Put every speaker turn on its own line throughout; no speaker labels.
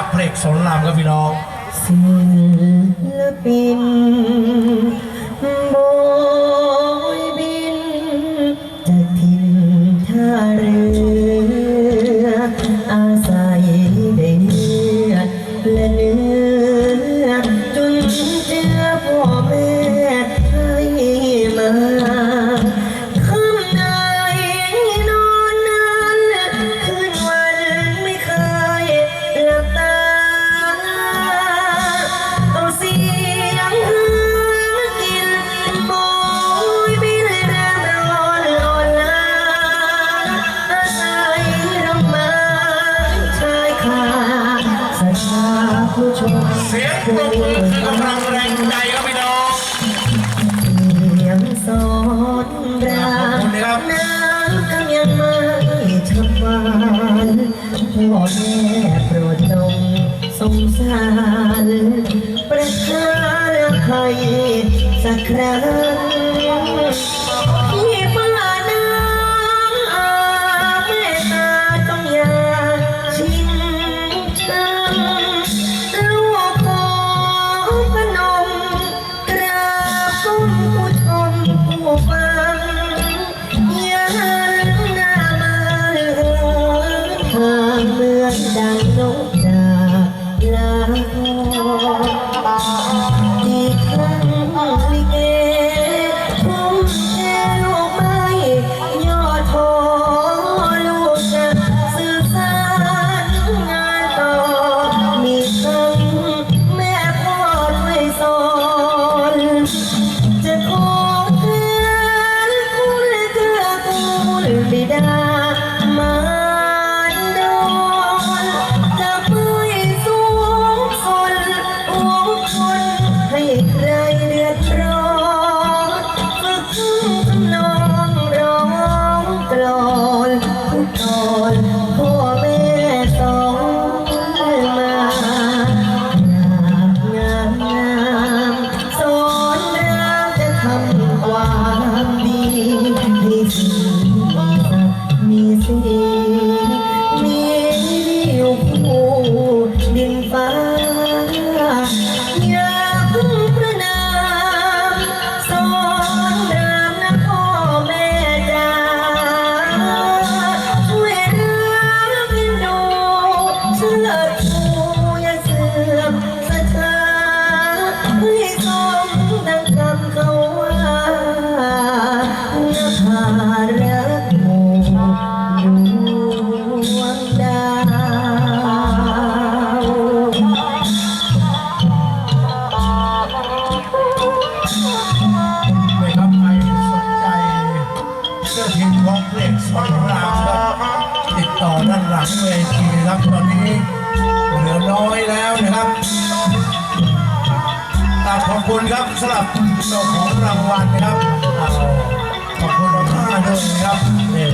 ากเพลงสนรามครับพี่น้อง
ศิลปิน ปรคืรัง
แรงใจครัม่น้อง
งสอนรามน้ำกำยังไม่ชำวานพ่อแม่โปรดจงสงสารประชาไทยสักครั้ง ดังนกจากลา Oh. คอมเพล็กซ์ช่องรา
มติดต่อด้านหลังเวทีครับตอนนี้เหลือน้อยแล้วนะครับต่าขอบคุณครับสำหรับเจ้าของรางวัลนะครับขอบคุณมากด้วยนะครับเนี่ย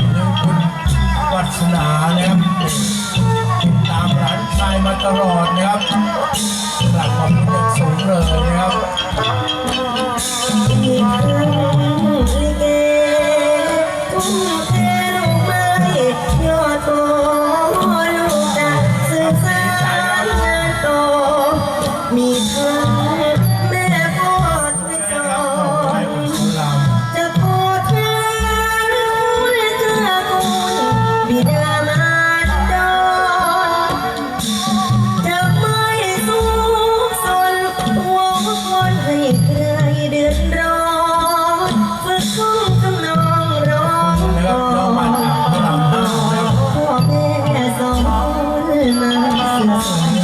给他